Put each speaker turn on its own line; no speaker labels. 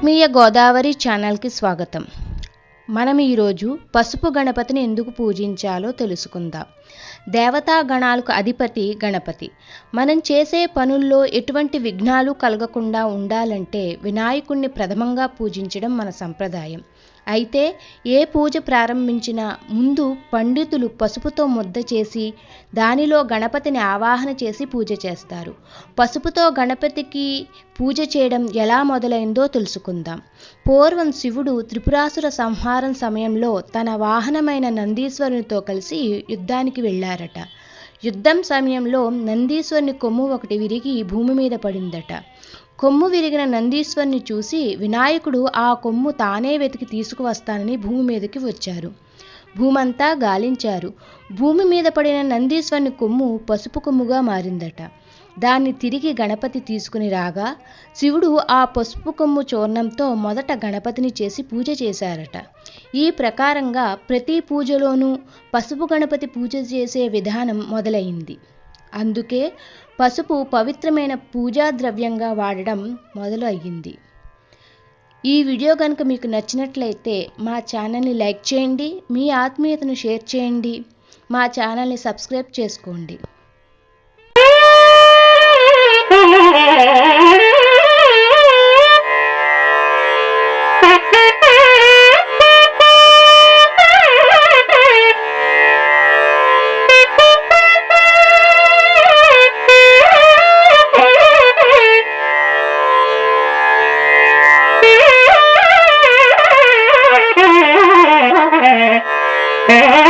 ఆత్మీయ గోదావరి ఛానల్కి స్వాగతం. మనం ఈరోజు పసుపు గణపతిని ఎందుకు పూజించాలో తెలుసుకుందాం. దేవతా గణాలకు అధిపతి గణపతి. మనం చేసే పనుల్లో ఎటువంటి విఘ్నాలు కలగకుండా ఉండాలంటే వినాయకుణ్ణి ప్రథమంగా పూజించడం మన సంప్రదాయం. అయితే ఏ పూజ ప్రారంభించినా ముందు పండితులు పసుపుతో ముద్ద చేసి దానిలో గణపతిని ఆవాహన చేసి పూజ చేస్తారు. పసుపుతో గణపతికి పూజ చేయడం ఎలా మొదలైందో తెలుసుకుందాం. పూర్వం శివుడు త్రిపురాసుర సంహారం సమయంలో తన వాహనమైన నందీశ్వరునితో కలిసి యుద్ధానికి వెళ్ళారట. యుద్ధం సమయంలో నందీశ్వరుని కొమ్ము ఒకటి విరిగి భూమి మీద పడిందట. కొమ్ము విరిగిన నందీశ్వరుని చూసి వినాయకుడు ఆ కొమ్ము తానే వెతికి తీసుకువస్తానని భూమి మీదకి వచ్చారు. భూమంతా గాలించారు. భూమి మీద పడిన నందీశ్వరుని కొమ్ము పసుపు కొమ్ముగా మారిందట. దాన్ని తిరిగి గణపతి తీసుకుని రాగా శివుడు ఆ పసుపు కొమ్ము చూర్ణంతో మొదట గణపతిని చేసి పూజ చేశారట. ఈ ప్రకారంగా ప్రతి పూజలోనూ పసుపు గణపతి పూజ చేసే విధానం మొదలైంది. అందుకే పసుపు పవిత్రమైన పూజా ద్రవ్యంగా వాడడం మొదలు అయ్యింది ఈ వీడియో కనుక మీకు నచ్చినట్లయితే మా ఛానల్ని లైక్ చేయండి మీ ఆత్మీయతను షేర్ చేయండి మా ఛానల్ని సబ్స్క్రైబ్ చేసుకోండి.
మీ